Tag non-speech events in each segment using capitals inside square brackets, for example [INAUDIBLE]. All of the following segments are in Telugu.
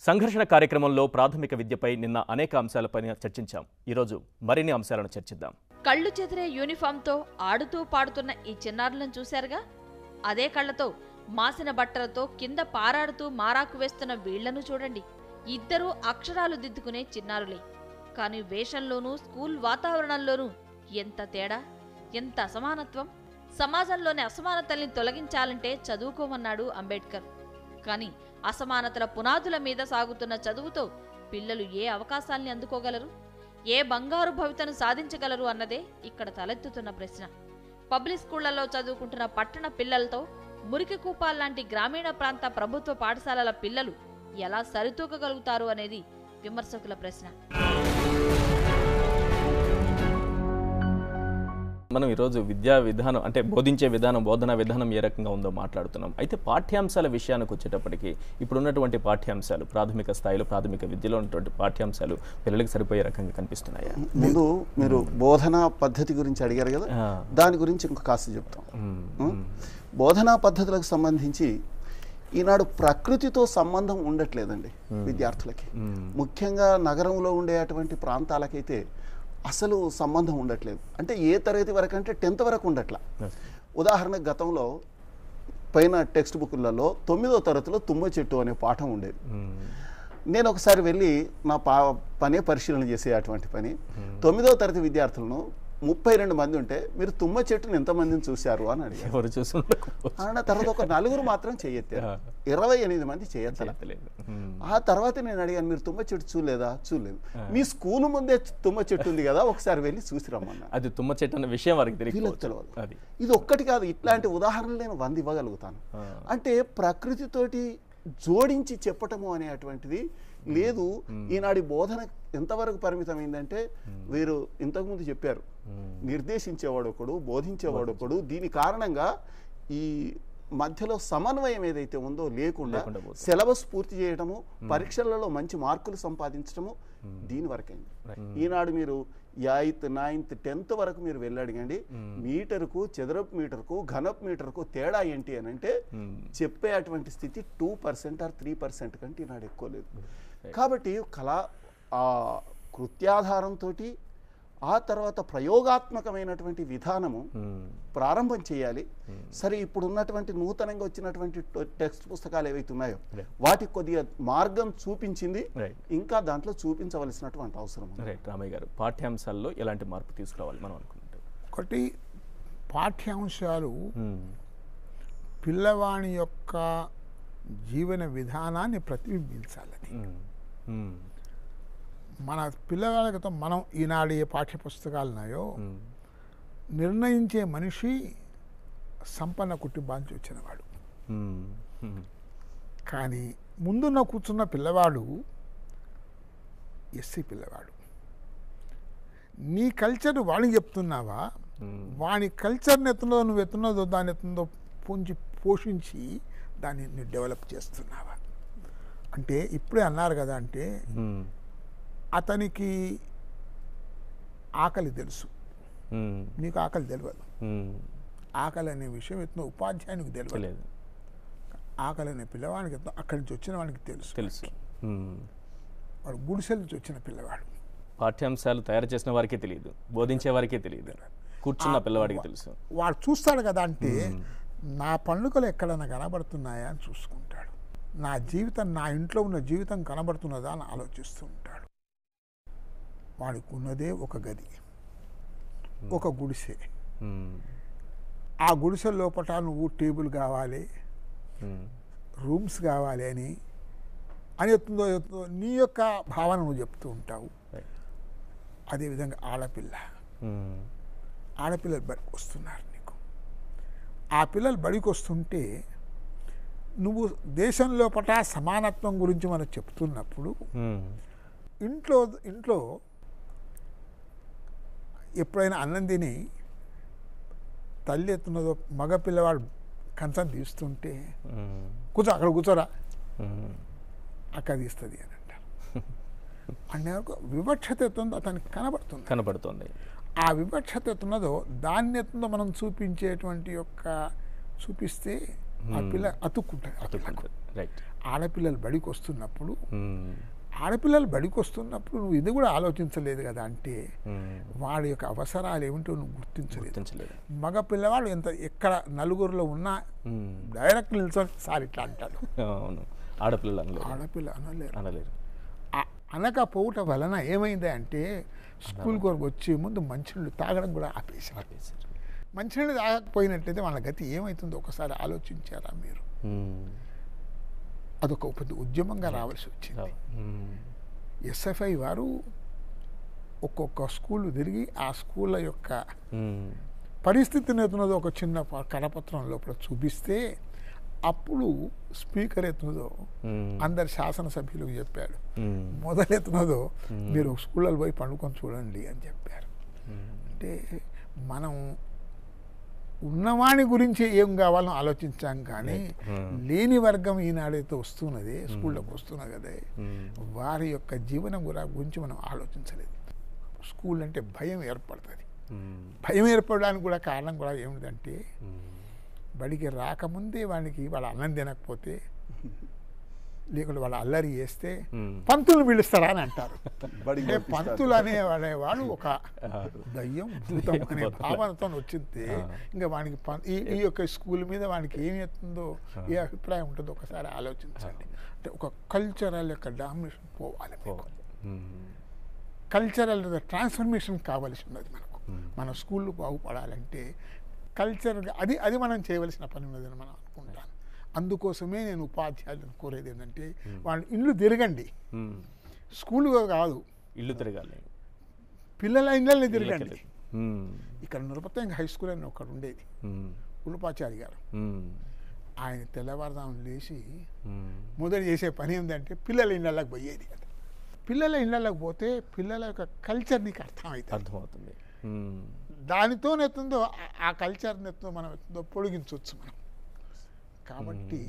సంఘర్షణ కార్యక్రమంలో ప్రాథమిక విద్యపై నిన్న అనేక అంశాలపై చర్చించాం. ఈరోజు మరిన్ని అంశాలను చర్చిద్దాం. కళ్ళు చెదిరే యూనిఫామ్తో ఆడుతూ పాడుతున్న ఈ చిన్నారులను చూశారుగా? అదే కళ్ళతో మాసిన బట్టలతో కింద పారాడుతూ మారాకు వేస్తున్న వీళ్ళను చూడండి. ఇద్దరూ అక్షరాలు దిద్దుకునే చిన్నారులే. కానీ వేషంలోనూ స్కూల్ వాతావరణంలోనూ ఎంత తేడా? ఎంత అసమానత్వం? సమాజంలోని అసమానతల్ని తొలగించాలంటే చదువుకోమన్నాడు అంబేద్కర్ కానీ అసమానతల పునాదుల మీద సాగుతున్న చదువుతో పిల్లలు ఏ అవకాశాల్ని అందుకోగలరు? ఏ బంగారు భవితను సాధించగలరు అన్నదే ఇక్కడ తలెత్తుతున్న ప్రశ్న. పబ్లిక్ స్కూళ్ళలో చదువుకుంటున్న పట్టణ పిల్లలతో మురికి కూపాల్లాంటి గ్రామీణ ప్రాంత ప్రభుత్వ పాఠశాలల పిల్లలు ఎలా సరితూకగలుగుతారు అనేది విమర్శకుల ప్రశ్న. మనం ఈరోజు విద్యా విధానం అంటే బోధించే విధానం బోధనా విధానం ఏ రకంగా ఉందో మాట్లాడుతున్నాం. అయితే పాఠ్యాంశాల విషయానికి వచ్చేటప్పటికి ఇప్పుడు ఉన్నటువంటి పాఠ్యాంశాలు ప్రాథమిక స్థాయిలో ప్రాథమిక విద్యలో ఉన్నటువంటి పాఠ్యాంశాలు పిల్లలకి సరిపోయే రకంగా కనిపిస్తున్నాయా? ముందు మీరు బోధనా పద్ధతి గురించి అడిగారు కదా. దాని గురించి ఇంకో కాస్త చెప్తాం? బోధనా పద్ధతులకు సంబంధించి ఈనాడు ప్రకృతితో సంబంధం ఉండట్లేదండి విద్యార్థులకి. ముఖ్యంగా నగరంలో ఉండే అటువంటి ప్రాంతాలకైతే అసలు సంబంధం ఉండట్లేదు. అంటే ఏ తరగతి వరకు అంటే టెన్త్ వరకు ఉండట్లా. ఉదాహరణకు గతంలో పైన టెక్స్ట్ బుక్లలో తొమ్మిదో తరగతిలో తుమ్మ చెట్టు అనే పాఠం ఉండేది. మ్మ్. నేను ఒకసారి వెళ్ళి నా పా పనే పరిశీలన చేసే అటువంటి పని. తొమ్మిదవ తరగతి విద్యార్థులను ముప్పై రెండు మంది ఉంటే మీరు తుమ్మ చెట్టును ఎంతమందిని చూశారు అని అడిగారు. ఎవరు. అన్న తర్వాత ఒక నలుగురు మాత్రం చేయెత్తారు. ఇరవై ఎనిమిది మంది. మ్మ్. ఆ తర్వాత నేను అడిగాను మీరు తుమ్మ చెట్టు చూడలేదా? చూడలేదు. మీ స్కూల్ ముందే తుమ్మ చెట్టు ఉంది కదా ఒకసారి వెళ్ళి చూసి రమ్మన్నా అది తుమ్మ చెట్టు అన్న విషయం వారికి తెలియదు ఇది ఒక్కటి కాదు ఇట్లాంటి ఉదాహరణలు నేను వంద ఇవ్వగలుగుతాను. అంటే ప్రకృతితోటి జోడించి చెప్పటము అనేటువంటిది లేదు. ఈనాడి బోధన ఎంతవరకు పరిమితమైందంటే వీరు ఇంతకుముందు చెప్పారు. నిర్దేశించేవాడు ఒకడు బోధించేవాడు ఒకడు. దీని కారణంగా ఈ మధ్యలో సమన్వయం ఏదైతే ఉందో లేకుండా. సిలబస్ పూర్తి చేయడము పరీక్షలలో మంచి మార్కులు సంపాదించడము దీని వరకైంది. ఈనాడు మీరు ఎయిత్ నైన్త్ టెన్త్ వరకు మీరు వెళ్ళడిగండి. మీటర్కు చదరపు మీటర్కు ఘనపు మీటర్కు తేడా ఏంటి అని అంటే చెప్పే అటువంటి స్థితి two percent or three percent కంటే ఈనాడు ఎక్కువ లేదు. కాబట్టి కళా ఆ కృత్యాధారంతో ఆ తర్వాత ప్రయోగాత్మకమైనటువంటి విధానము. ప్రారంభం చేయాలి. సరే ఇప్పుడు ఉన్నటువంటి నూతనంగా వచ్చినటువంటి టెక్స్ట్ పుస్తకాలు ఏవైతే ఉన్నాయో. వాటికి కొద్దిగా మార్గం చూపించింది. రైట్. ఇంకా దాంట్లో చూపించవలసినటువంటి అవసరం ఉంది. రైట్. రామయ్య గారు పాఠ్యాంశాల్లో ఎలాంటి మార్పు తీసుకురావాలి మనం అనుకుంటే ఒకటి పాఠ్యాంశాలు మ్మ్. పిల్లవాని యొక్క జీవన విధానాన్ని ప్రతిబింబించాలని. మన పిల్లవాళ్ళతో మనం ఈనాడు ఏ పాఠ్య పుస్తకాలు ఉన్నాయో. నిర్ణయించే మనిషి సంపన్న కుటుంబానికి వచ్చినవాడు. కానీ ముందున్న కూర్చున్న పిల్లవాడు ఎస్సీ పిల్లవాడు నీ కల్చర్ వాడికి చెప్తున్నావా. వాని కల్చర్ని ఎత్తున్నదో నువ్వు ఎత్తున్నదో దాన్ని ఎత్తున్నదో పుంచి పోషించి దాన్ని డెవలప్ చేస్తున్నావా అంటే ఇప్పుడే అన్నారు కదా అంటే. అతనికి ఆకలి తెలుసు. నీకు ఆకలి తెలియదు. ఆకలి అనే విషయం ఎత్తున ఉపాధ్యాయునికి తెలియదు తెలియదు ఆకలి అనే పిల్లవాడికి ఎత్తున అక్కడి నుంచి వచ్చిన వాడికి తెలుసు. తెలుసు. వాడు గుడిసెల నుంచి వచ్చిన పిల్లవాడు. పాఠ్యాంశాలు తయారు చేసిన వారికే తెలియదు బోధించే వారికే తెలియదు కూర్చున్న పిల్లవాడికి తెలుసు. వాడు చూస్తాడు కదా అంటే నా పండుగలు ఎక్కడైనా కనబడుతున్నాయా అని చూసుకుంటాడు. నా జీవితం నా ఇంట్లో ఉన్న జీవితం కనబడుతున్నదా అని ఆలోచిస్తూ ఉంటాడు వాడికి ఉన్నదే ఒక గది ఒక గుడిసె. ఆ గుడిసె లోపల నువ్వు టేబుల్ కావాలి. రూమ్స్ కావాలి అని అని ఎత్తుందో ఎత్తుందో నీ యొక్క భావన నువ్వు చెప్తూ ఉంటావు. అదేవిధంగా ఆడపిల్ల. ఆడపిల్లలు బడికి వస్తున్నారు నీకు ఆ పిల్లలు బడికి వస్తుంటే నువ్వు దేశం లోపల సమానత్వం గురించి మనం చెప్తున్నప్పుడు. ఇంట్లో ఇంట్లో ఎప్పుడైనా అన్నం తిని తల్లి ఎత్తున్నదో మగ పిల్లవాడు కంచం తీస్తుంటే. కూర్చో అక్కడ కూర్చోరా. మ్మ్. అక్కడ తీస్తుంది అని అంటారు. వివక్షత ఎత్తుందో అతనికి కనబడుతుంది. కనపడుతోంది ఆ వివక్షత ఎత్తున్నదో దాన్ని ఎత్తుందో మనం చూపించేటువంటి యొక్క చూపిస్తే ఆ పిల్ల పిల్లకు. రైట్ ఆడపిల్లలు బడికి వస్తున్నప్పుడు. ఆడపిల్లలు బడికి వస్తున్నప్పుడు నువ్వు ఇది కూడా ఆలోచించలేదు కదా అంటే. వాడి యొక్క అవసరాలు ఏమిటో నువ్వు గుర్తించలేదు. మగ పిల్లవాడు ఎంత ఎక్కడ నలుగురిలో ఉన్నా. డైరెక్ట్ నిల్చొని సార్ ఇట్లా అంటాడు అవును. ఆడపిల్లలు ఆడపిల్ల అనలేరు అనలేరు అనకపోవటం వలన ఏమైంది అంటే స్కూల్ కొరకు వచ్చే ముందు మంచినీళ్ళు తాగడం కూడా ఆపేశారు. మంచినీళ్ళు తాగకపోయినట్లయితే వాళ్ళ గతి ఏమవుతుందో ఒకసారి ఆలోచించారా మీరు. అదొక పెద్ద ఉద్యమంగా రావాల్సి వచ్చింది. ఎస్ఎఫ్ఐ వారు ఒక్కొక్క స్కూల్ తిరిగి ఆ స్కూళ్ళ యొక్క. పరిస్థితిని ఎత్తున్నదో ఒక చిన్న కరపత్రం లోపల చూపిస్తే అప్పుడు స్పీకర్ ఎత్తున్నదో మ్మ్. అందరు శాసనసభ్యులకు చెప్పాడు మ్మ్. మొదలెత్తున్నదో మీరు స్కూళ్ళలో పోయి పండుకొని చూడండి అని చెప్పారు. అంటే మనం ఉన్నవాని గురించి ఏం కావాలో ఆలోచించాం కానీ Hmm. లేని వర్గం ఈనాడైతే వస్తున్నది స్కూళ్ళకి వస్తున్నది కదా మ్మ్. వారి యొక్క జీవనం కూడా గురించి మనం ఆలోచించలేదు స్కూల్ అంటే భయం ఏర్పడుతుంది. భయం ఏర్పడడానికి కూడా కారణం కూడా ఏమిటంటే. బడికి రాకముందే వానికి వాళ్ళ అన్నం తినకపోతే లేకుంటే వాళ్ళ అల్లరి చేస్తే. పంతులు పిలుస్తారా అని అంటారు [LAUGHS] అంటే పంపిస్తారు. పంతులు అనేవాడు ఒక. దయ్యం భూతం అనే భావనతో వచ్చింది. ఇంకా వానికి పం- ఈ యొక్క స్కూల్ మీద వానికి ఏం ఎత్తుందో ఏ అభిప్రాయం ఉంటుందో ఒకసారి ఆలోచించండి అంటే ఒక కల్చరల్ యొక్క డామినేషన్ పోవాలి. కల్చరల్ ట్రాన్స్ఫర్మేషన్ కావాల్సి ఉన్నది మనకు. మన స్కూళ్ళు బాగుపడాలంటే కల్చర్ అది అది మనం చేయవలసిన పని ఉన్నదని మనం అనుకుంటాను అందుకోసమే నేను ఉపాధ్యాయులను కోరేది ఏంటంటే వాళ్ళు ఇల్లు తిరగండి మ్మ్. స్కూల్ కాదు ఇల్లు తిరగాలి పిల్లల ఇళ్ళని తిరగండి. ఇక్కడ నృపతంగ హై స్కూల్ అని ఒకటి ఉండేది మ్మ్. ఉలుపాచారి గారు. ఆయన తెల్లవారుదాము లేచి. మొదలు చేసే పని ఏంటంటే పిల్లల ఇళ్ళకి పోయేది పిల్లల ఇళ్ళకి పోతే పిల్లల యొక్క కల్చర్ నీకు అర్థమవుతుంది అర్థమవుతుంది మ్మ్. దానితో ఎత్తుందో ఆ- ఆ కల్చర్ ఎత్తుందో మనం ఎత్తుందో పొడిగించవచ్చు మనం కాబట్టి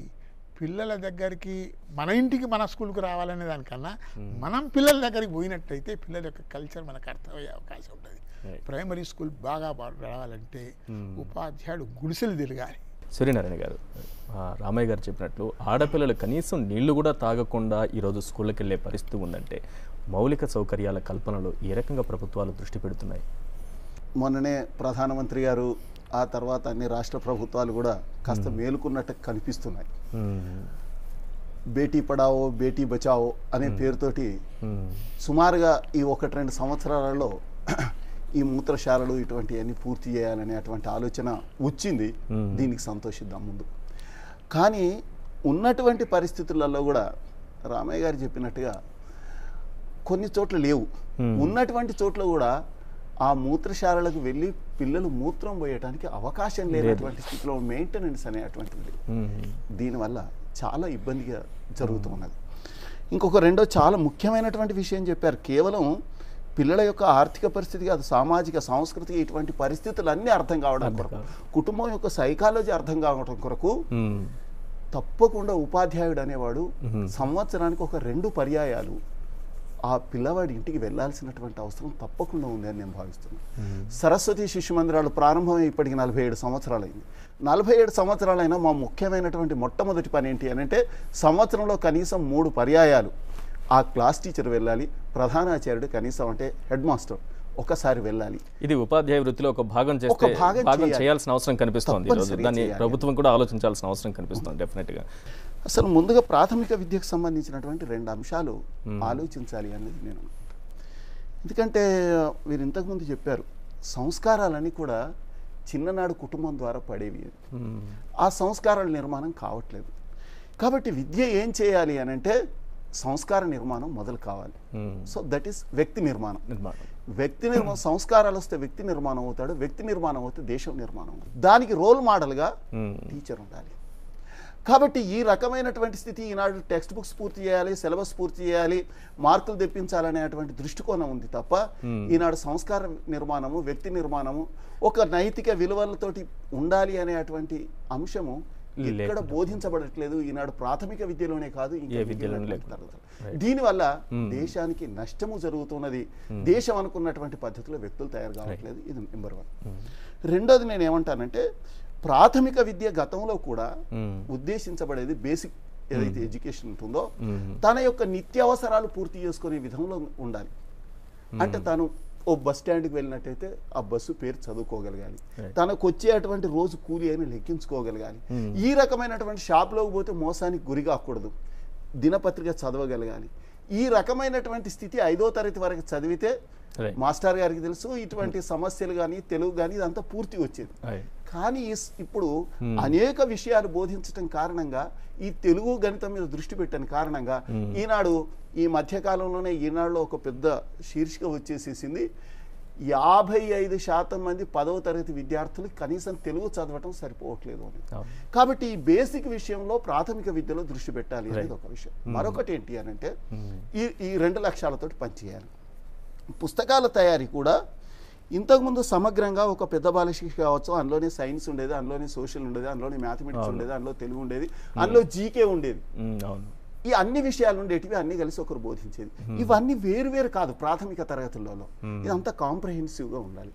పిల్లల దగ్గరికి మన ఇంటికి మన స్కూల్కి రావాలనే దానికన్నా మనం పిల్లల దగ్గరికి పోయినట్టయితే పిల్లల యొక్క కల్చర్ మనకు అర్థమయ్యే అవకాశం ఉంటుంది. ప్రైమరీ స్కూల్ బాగా రావాలంటే. ఉపాధ్యాయుడు గుడిసెలు తిరగాలి. సూర్యనారాయణ గారు రామయ్య గారు చెప్పినట్లు ఆడపిల్లలు కనీసం నీళ్ళు కూడా తాగకుండా ఈరోజు స్కూళ్ళకి వెళ్ళే పరిస్థితి ఉందంటే మౌలిక సౌకర్యాల కల్పనలో ఏ రకంగా ప్రభుత్వాలు దృష్టి పెడుతున్నాయి? మొన్ననే ప్రధానమంత్రి గారు ఆ తర్వాత అన్ని రాష్ట్ర ప్రభుత్వాలు కూడా కాస్త మేలుకున్నట్టు కనిపిస్తున్నాయి. బేటీ పడావో బేటీ బచావో అనే పేరుతోటి సుమారుగా ఈ ఒకటి రెండు సంవత్సరాలలో ఈ మూత్రశాలలు ఇటువంటివన్నీ పూర్తి చేయాలనే అటువంటి ఆలోచన వచ్చింది. దీనికి సంతోషిద్దాం ముందు. కానీ ఉన్నటువంటి పరిస్థితులలో కూడా రామయ్య గారు చెప్పినట్టుగా కొన్ని చోట్ల లేవు. ఉన్నటువంటి చోట్ల కూడా ఆ మూత్రశాలలకు వెళ్ళి పిల్లలు మూత్రం పోయటానికి అవకాశం లేనటువంటి స్థితిలో మెయింటెనెన్స్ అనేటువంటిది. దీనివల్ల చాలా ఇబ్బందిగా జరుగుతున్నది. ఇంకొక రెండో చాలా ముఖ్యమైనటువంటి విషయం చెప్పారు. కేవలం పిల్లల యొక్క ఆర్థిక పరిస్థితి కాదు సామాజిక సాంస్కృతిక ఇటువంటి పరిస్థితులు అన్నీ అర్థం కావడం కొరకు కుటుంబం యొక్క సైకాలజీ అర్థం కావడం కొరకు తప్పకుండా ఉపాధ్యాయుడు అనేవాడు సంవత్సరానికి ఒక రెండు పర్యాయాలు ఆ పిల్లవాడి ఇంటికి వెళ్ళాల్సినటువంటి అవసరం తప్పకుండా ఉంది అని నేను భావిస్తున్నాను. సరస్వతి శిశు మందిరాలు ప్రారంభమై ఇప్పటికి నలభై ఏడు సంవత్సరాలైంది. నలభై ఏడు సంవత్సరాలైనా మా ముఖ్యమైనటువంటి మొట్టమొదటి పని ఏంటి అని అంటే సంవత్సరంలో కనీసం మూడు పర్యాయాలు. ఆ క్లాస్ టీచర్ వెళ్ళాలి ప్రధానాచార్యుడు కనీసం అంటే హెడ్ మాస్టర్ ఒకసారి వెళ్ళాలి. ఇది ఉపాధ్యాయ వృత్తిలో ఒక భాగం చేస్తే భాగం భాగం చేయాలి. చేయాల్సిన అవసరం కనిపిస్తోంది. ప్రభుత్వం కూడా ఆలోచించాల్సిన అవసరం కనిపిస్తోంది డెఫినెట్గా అసలు ముందుగా ప్రాథమిక విద్యకు సంబంధించినటువంటి రెండు అంశాలు ఆలోచించాలి అనేది నేను. ఎందుకంటే మీరు ఇంతకుముందు చెప్పారు సంస్కారాలన్నీ కూడా చిన్ననాడు కుటుంబం ద్వారా పడేవి. ఆ సంస్కారాల నిర్మాణం కావట్లేదు. కాబట్టి విద్య ఏం చేయాలి అని అంటే సంస్కార నిర్మాణం మొదలు కావాలి. సో దట్ ఈస్ వ్యక్తి నిర్మాణం. నిర్మాణం. వ్యక్తి నిర్మాణం సంస్కారాలు వస్తే వ్యక్తి నిర్మాణం అవుతాడు వ్యక్తి నిర్మాణం అవుతే దేశం నిర్మాణం దానికి రోల్ మోడల్గా. టీచర్ ఉండాలి. కాబట్టి ఈ రకమైనటువంటి స్థితి ఈనాడు టెక్స్ట్ బుక్స్ పూర్తి చేయాలి సిలబస్ పూర్తి చేయాలి మార్కులు తెప్పించాలనేటువంటి దృష్టికోణం ఉంది తప్ప ఈనాడు సంస్కార నిర్మాణము వ్యక్తి నిర్మాణము ఒక నైతిక విలువలతోటి ఉండాలి అనేటువంటి అంశము ఎక్కడ లేకుండా. బోధించబడట్లేదు. ఈనాడు ప్రాథమిక విద్యలోనే కాదు. దీనివల్ల దేశానికి నష్టము జరుగుతున్నది. దేశం అనుకున్నటువంటి పద్ధతిలో వ్యక్తులు తయారు కావట్లేదు. ఇది నెంబర్ వన్ రెండోది నేను ఏమంటానంటే ప్రాథమిక విద్య గతంలో కూడా. ఉద్దేశించబడేది బేసిక్ ఏదైతే ఎడ్యుకేషన్ ఉంటుందో తన యొక్క నిత్యావసరాలు పూర్తి చేసుకునే విధంలో ఉండాలి. అంటే తను ఓ బస్ స్టాండ్కి వెళ్ళినట్టయితే ఆ బస్సు పేరు చదువుకోగలగాలి. తనకు వచ్చేటువంటి రోజు కూలి అయినా లెక్కించుకోగలగాలి. ఈ రకమైనటువంటి షాప్లోకి పోతే మోసానికి గురి కాకూడదు. దినపత్రిక చదవగలగాలి. ఈ రకమైనటువంటి స్థితి ఐదో తరగతి వరకు చదివితే. మాస్టర్ గారికి తెలుసు ఇటువంటి సమస్యలు కానీ తెలుగు కానీ ఇదంతా పూర్తి వచ్చేది. కానీ ఇప్పుడు అనేక విషయాలు బోధించటం కారణంగా ఈ తెలుగు గణితం మీద దృష్టి పెట్టని కారణంగా ఈనాడు ఈ మధ్యకాలంలోనే ఈనాడులో ఒక పెద్ద శీర్షిక వచ్చేసేసింది. యాభై ఐదు శాతం మంది పదవ తరగతి విద్యార్థులు కనీసం తెలుగు చదవటం సరిపోవట్లేదు అని. కాబట్టి ఈ బేసిక్ విషయంలో ప్రాథమిక విద్యలో దృష్టి పెట్టాలి అనేది ఒక విషయం. మరొకటి ఏంటి అని అంటే ఈ ఈ రెండు లక్ష్యాలతోటి పనిచేయాలి. పుస్తకాల తయారీ కూడా ఇంతకుముందు సమగ్రంగా ఒక పెద్ద బాలశిక్ష కావచ్చు అందులోనే సైన్స్ ఉండేది అందులోనే సోషల్ ఉండేది అందులోనే మ్యాథమెటిక్స్ ఉండేది అందులో తెలుగు ఉండేది అందులో జీకే ఉండేది. ఈ అన్ని విషయాలు ఉండేటివి అన్ని కలిసి ఒకరు బోధించేది. ఇవన్నీ వేరు వేరు కాదు ప్రాథమిక తరగతులలో ఇదంతా కాంప్రహెన్సివ్గా ఉండాలి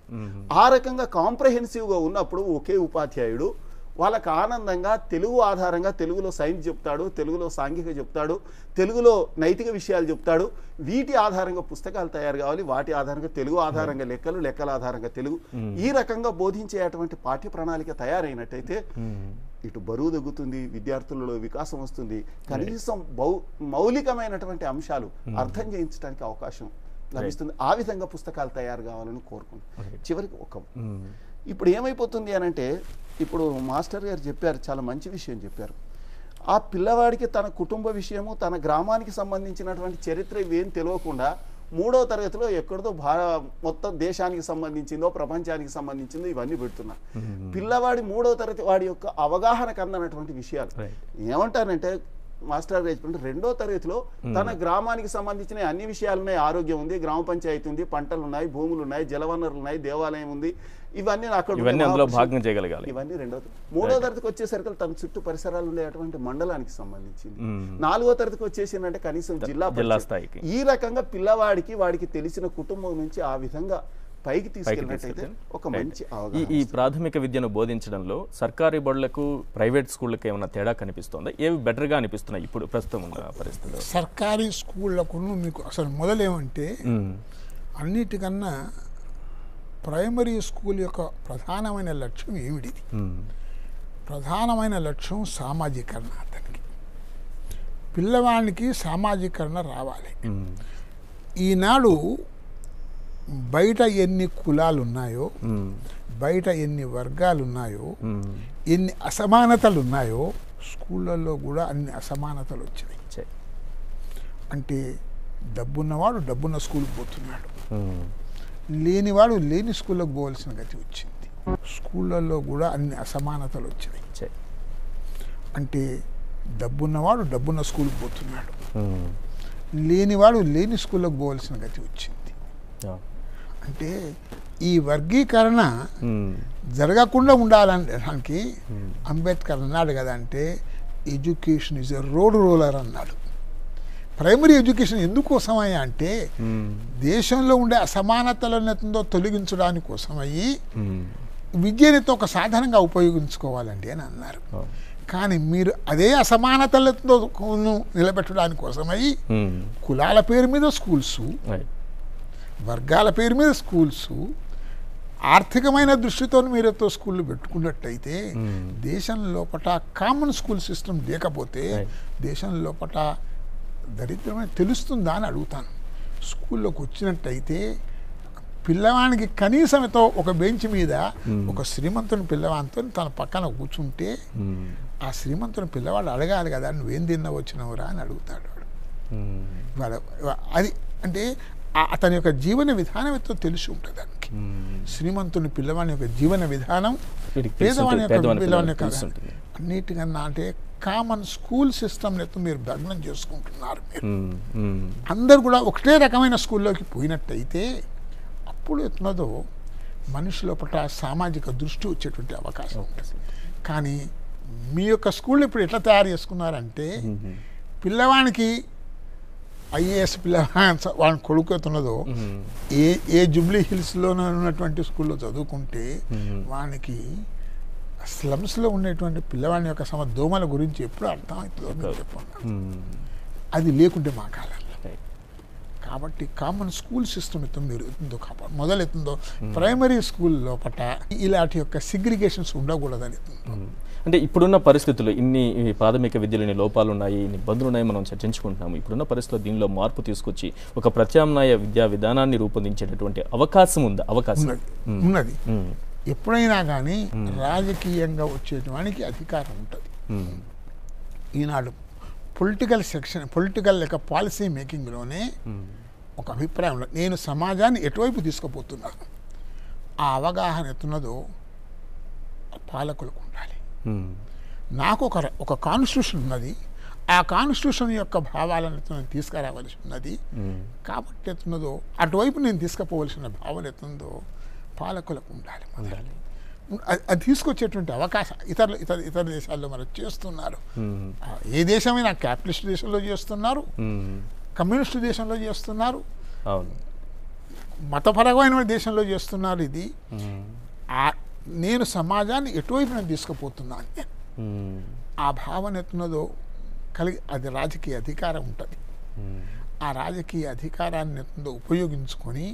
ఆ రకంగా కాంప్రహెన్సివ్గా ఉన్నప్పుడు ఒకే ఉపాధ్యాయుడు వాళ్ళకి ఆనందంగా తెలుగు ఆధారంగా తెలుగులో సైన్స్ చెప్తాడు తెలుగులో సాంఘిక చెప్తాడు తెలుగులో నైతిక విషయాలు చెప్తాడు. వీటి ఆధారంగా పుస్తకాలు తయారు కావాలి వాటి ఆధారంగా తెలుగు ఆధారంగా లెక్కలు లెక్కల ఆధారంగా తెలుగు. ఈ రకంగా బోధించేటువంటి పాఠ్య ప్రణాళిక తయారైనట్టయితే ఇటు బరువు తగ్గుతుంది విద్యార్థులలో వికాసం వస్తుంది. కనీసం బౌ మౌలికమైనటువంటి అంశాలు అర్థం చేయించడానికి అవకాశం లభిస్తుంది. ఆ విధంగా పుస్తకాలు తయారు కావాలని కోరుకుంటున్నాను. చివరికి ఒక ఇప్పుడు ఏమైపోతుంది అని అంటే ఇప్పుడు మాస్టర్ గారు చెప్పారు చాలా మంచి విషయం చెప్పారు. ఆ పిల్లవాడికి తన కుటుంబ విషయము తన గ్రామానికి సంబంధించినటువంటి చరిత్ర ఇవేం తెలియకుండా మూడో తరగతిలో ఎక్కడిదో భా మొత్తం దేశానికి సంబంధించిందో ప్రపంచానికి సంబంధించిందో ఇవన్నీ పెడుతున్నారు. పిల్లవాడి మూడో తరగతి వాడి యొక్క అవగాహన కందనటువంటి విషయాలు. ఏమంటారంటే మాస్టర్ గారు చెప్పినట్టు రెండో తరగతిలో తన గ్రామానికి సంబంధించిన అన్ని విషయాలు ఉన్నాయి ఆరోగ్యం ఉంది గ్రామ పంచాయతీ ఉంది పంటలు ఉన్నాయి భూములు ఉన్నాయి జలవనరులు ఉన్నాయి దేవాలయం ఉంది ఇవన్నీ అక్కడ ఇవన్నీ అందులో భాగం చేయగలగాలి. ఇవన్నీ రెండో మూడో తరగతికి వచ్చేసరికి తన చుట్టూ పరిసరాలు ఉండేటువంటి మండలానికి సంబంధించింది. నాలుగో తరగతికి వచ్చేసిందంటే కనీసం జిల్లా జిల్లా. స్థాయికి. ఈ రకంగా పిల్లవాడికి వాడికి తెలిసిన కుటుంబం నుంచి ఆ విధంగా పైకి తీసుకెళ్ళినట్టయితే ఒక మంచి ఈ అవగాహన ఈ ప్రాథమిక విద్యను బోధించడంలో సర్కారీ బడులకు ప్రైవేట్ స్కూళ్ళకి ఏమైనా తేడా కనిపిస్తుందా? ఏవి బెటర్గా అనిపిస్తున్నాయి ఇప్పుడు ప్రస్తుతం ఉన్న పరిస్థితుల్లో? సర్కారీ స్కూళ్ళకు మీకు అసలు మొదలేమంటే అన్నిటికన్నా ప్రైమరీ స్కూల్ యొక్క ప్రధానమైన లక్ష్యం ఏమిటి? ఉమ్, ప్రధానమైన లక్ష్యం సామాజీకరణ అతనికి. పిల్లవానికి సామాజీకరణ రావాలి. ఈనాడు బయట ఎన్ని కులాలు ఉన్నాయో బయట ఎన్ని వర్గాలు ఉన్నాయో ఎన్ని అసమానతలు ఉన్నాయో స్కూళ్ళల్లో కూడా అన్ని అసమానతలు వచ్చినాయి. అంటే డబ్బున్నవాడు డబ్బున్న స్కూల్కి పోతున్నాడు. లేనివాడు లేని స్కూల్లోకి పోవాల్సిన గతి వచ్చింది. స్కూళ్ళల్లో కూడా అన్ని అసమానతలు వచ్చినాయి. అంటే డబ్బున్నవాడు డబ్బున్న స్కూల్కి పోతున్నాడు. లేనివాడు లేని స్కూల్లోకి పోవాల్సిన గతి వచ్చింది. అంటే ఈ వర్గీకరణ జరగకుండా ఉండాలనడానికి అంబేద్కర్ అన్నాడు కదా అంటే education is a road roller అన్నాడు. ప్రైమరీ ఎడ్యుకేషన్ ఎందుకోసమయ్యా అంటే దేశంలో ఉండే అసమానతలతో తొలగించడానికి కోసమయ్యి విద్యనితో ఒక సాధనంగా ఉపయోగించుకోవాలండి అని అన్నారు. కానీ మీరు అదే అసమానతలతో నిలబెట్టడానికి కోసమై కులాల పేరు మీద స్కూల్స్. వర్గాల పేరు మీద స్కూల్స్ ఆర్థికమైన దృష్టితో మీరుతో స్కూళ్ళు పెట్టుకున్నట్టయితే దేశం లోపట కామన్ స్కూల్ సిస్టమ్ లేకపోతే. దేశం లోపట దరిద్రమైన తెలుస్తుందా అని అడుగుతాను. స్కూల్లోకి వచ్చినట్టయితే పిల్లవానికి కనీసంతో ఒక బెంచ్ మీద ఒక శ్రీమంతుని పిల్లవానితో తన పక్కన కూర్చుంటే ఆ శ్రీమంతుని పిల్లవాడు అడగాలి కదా నువ్వేం తిన్నా వచ్చినవురా? అని అడుగుతాడు వాడు. అది అంటే అతని యొక్క జీవన విధానం ఎంతో తెలిసి ఉంటుంది. శ్రీమంతుని పిల్లవాని యొక్క జీవన విధానం పేదవాని యొక్క పిల్లవాని యొక్క. అన్నిటికన్నా అంటే కామన్ స్కూల్ సిస్టమ్ ఎత్తు మీరు భగ్నం చేసుకుంటున్నారు మీరు. అందరు కూడా ఒకటే రకమైన స్కూల్లోకి పోయినట్టయితే అప్పుడు ఎత్తున్నదో మనిషి లోపల సామాజిక దృష్టి వచ్చేటువంటి అవకాశం ఉంటుంది. కానీ మీ యొక్క స్కూల్ ఇప్పుడు ఎట్లా తయారు చేసుకున్నారంటే పిల్లవానికి ఐఏఎస్ పిల్లవాడి వాడిని కొడుకుతున్నదో ఉమ్, ఏ ఏ జూబ్లీ హిల్స్లోనే ఉన్నటువంటి స్కూల్లో చదువుకుంటే వానికి స్లమ్స్లో ఉండేటువంటి పిల్లవాడిని యొక్క సమ దోమల గురించి ఎప్పుడు అర్థమవుతుందో మ్మ్. అది లేకుంటే మా కాలంలో. కాబట్టి కామన్ స్కూల్ సిస్టమ్ ఎత్తుందో మీరు ఎత్తుందో కాపాడు మొదలెత్తుందో ప్రైమరీ స్కూల్ లోపట ఇలాంటి యొక్క సిగ్రిగేషన్స్ ఉండకూడదని ఎత్తుందో. అంటే ఇప్పుడున్న పరిస్థితుల్లో ఇన్ని ప్రాథమిక విద్యలో ఇన్ని లోపాలు ఉన్నాయి ఇన్ని ఇబ్బందులు ఉన్నాయి మనం చర్చించుకుంటున్నాము. ఇప్పుడున్న పరిస్థితుల్లో దీనిలో మార్పు తీసుకొచ్చి ఒక ప్రత్యామ్నాయ విద్యా విధానాన్ని రూపొందించేటటువంటి అవకాశం ఉందా? అవకాశం. ఉన్నది. ఎప్పుడైనా కానీ రాజకీయంగా వచ్చేటువంటి అధికారం ఉంటుంది. ఈనాడు పొలిటికల్ సెక్షన్ పొలిటికల్ లేక పాలసీ మేకింగ్లోనే. ఒక అభిప్రాయం ఉన్నది. నేను సమాజాన్ని ఎటువైపు తీసుకుపోతున్నాను ఆ అవగాహన ఎత్తున్నదో పాలకులకు ఉండాలి. నాకు ఒక ఒక కాన్స్టిట్యూషన్ ఉన్నది. ఆ కాన్స్టిట్యూషన్ యొక్క భావాలను ఎత్తున తీసుకురావలసి ఉన్నది. కాబట్టి ఎత్తున్నదో అటువైపు నేను తీసుకుపోవలసిన భావన ఎత్తుందో పాలకులకు ఉండాలి అది తీసుకొచ్చేటువంటి అవకాశం ఇతర ఇతర ఇతర దేశాల్లో మరి చేస్తున్నారు. ఏ దేశమైనా క్యాపిటలిస్ట్ దేశంలో చేస్తున్నారు. కమ్యూనిస్ట్ దేశంలో చేస్తున్నారు. మతపరమైన దేశంలో చేస్తున్నారు ఇది. నేను సమాజాన్ని ఎటువైపు నేను తీసుకుపోతున్నాను. ఆ భావన ఎత్తున్నదో కలిగి అది రాజకీయ అధికారం ఉంటుంది. ఆ రాజకీయ అధికారాన్ని ఎత్తుందో ఉపయోగించుకొని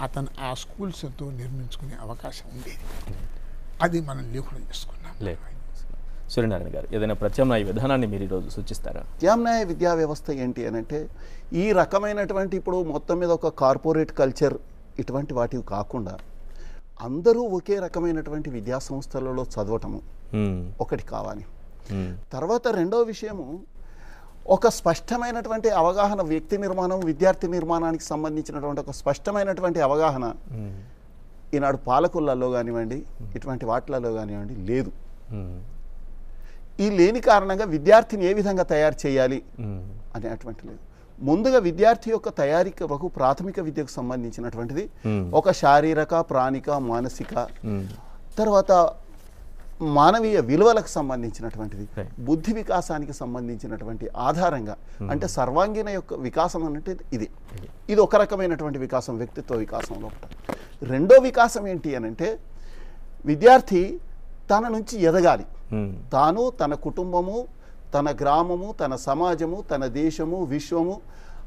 అతను ఆ స్కూల్స్ ఎంతో నిర్మించుకునే అవకాశం ఉండేది. అది మనం లేకుండా చేసుకున్నాం. సూర్యనారాయణ గారు ఏదైనా ప్రత్యామ్నాయ విధానాన్ని మీరు ఈరోజు సూచిస్తారా? ప్రత్యామ్నాయ విద్యా వ్యవస్థ ఏంటి అని అంటే ఈ రకమైనటువంటి ఇప్పుడు మొత్తం మీద ఒక కార్పొరేట్ కల్చర్ ఇటువంటి వాటివి కాకుండా అందరూ ఒకే రకమైనటువంటి విద్యా సంస్థలలో చదవటము. ఒకటి కావాలి. తర్వాత రెండో విషయము ఒక స్పష్టమైనటువంటి అవగాహన వ్యక్తి నిర్మాణం విద్యార్థి నిర్మాణానికి సంబంధించినటువంటి ఒక స్పష్టమైనటువంటి అవగాహన. ఈనాడు పాలకులలో కానివ్వండి ఇటువంటి వాటిలలో కానివ్వండి లేదు. ఈ లేని కారణంగా విద్యార్థిని ఏ విధంగా తయారు చేయాలి. అనేటువంటి లేదు ముందుగా విద్యార్థి యొక్క తయారీ కొరకు ప్రాథమిక విద్యకు సంబంధించినటువంటిది. ఒక శారీరక ప్రాణిక మానసిక. తర్వాత మానవీయ విలువలకు సంబంధించినటువంటిది. బుద్ధి వికాసానికి సంబంధించినటువంటి ఆధారంగా. అంటే సర్వాంగీణ యొక్క వికాసం అంటే ఇది. ఇది. ఒక రకమైనటువంటి వికాసం వ్యక్తిత్వ వికాసంలో రెండో వికాసం ఏంటి అని అంటే విద్యార్థి తన నుంచి ఎదగాలి. తాను తన కుటుంబము తన గ్రామము తన సమాజము తన దేశము విశ్వము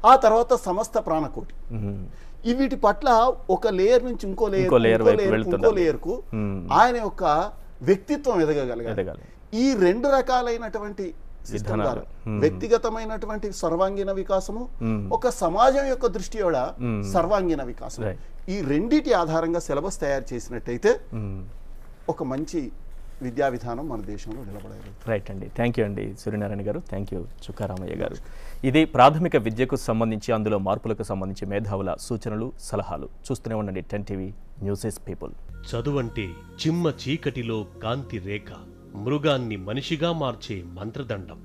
ఆ తర్వాత సమస్త ప్రాణకోటి వీటి పట్ల ఒక లేయర్ నుంచి ఇంకో లేయర్ ఇంకో. లేయర్కు. ఆయన యొక్క వ్యక్తిత్వం ఎదగగలగాలి. ఈ రెండు రకాలైనటువంటి మ్మ్. వ్యక్తిగతమైనటువంటి సర్వాంగీణ వికాసము. ఒక సమాజం యొక్క దృష్టి కూడా. సర్వాంగీణ వికాసం. ఈ రెండిటి ఆధారంగా సిలబస్ తయారు చేసినట్టయితే. ఒక మంచి విద్యా విధానం మన దేశంలో నిలబడగలుగుతుంది రైట్ అండి. థ్యాంక్ యూ అండి సూర్యనారాయణ గారు. థ్యాంక్ యూ చుక్కారామయ్య గారు. ఇది ప్రాథమిక విద్యకు సంబంధించి అందులో మార్పులకు సంబంధించి మేధావుల సూచనలు సలహాలు. చూస్తూనే ఉండండి ten TV news is people చదువంటే చిమ్మ చీకటిలో కాంతి రేఖ మృగాన్ని మనిషిగా మార్చే మంత్రదండం.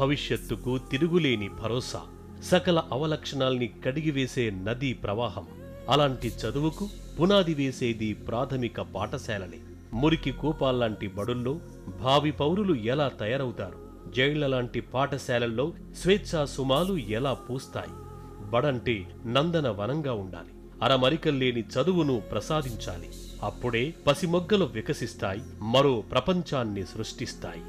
భవిష్యత్తుకు తిరుగులేని భరోసా సకల అవలక్షణాల్ని కడిగివేసే నదీ ప్రవాహం. అలాంటి చదువుకు పునాది వేసేది ప్రాథమిక పాఠశాలలే. మురికి కూపాల్లాంటి బడుల్లో భావి పౌరులు ఎలా తయారవుతారు? జైళ్ళ లాంటి పాఠశాలల్లో స్వేచ్ఛా సుమాలు ఎలా పూస్తాయి? బడంటే నందన వనంగా ఉండాలి. అరమరికల్లేని చదువును ప్రసాదించాలి. అప్పుడే పసిమొగ్గలు వికసిస్తాయి మరో ప్రపంచాన్ని సృష్టిస్తాయి.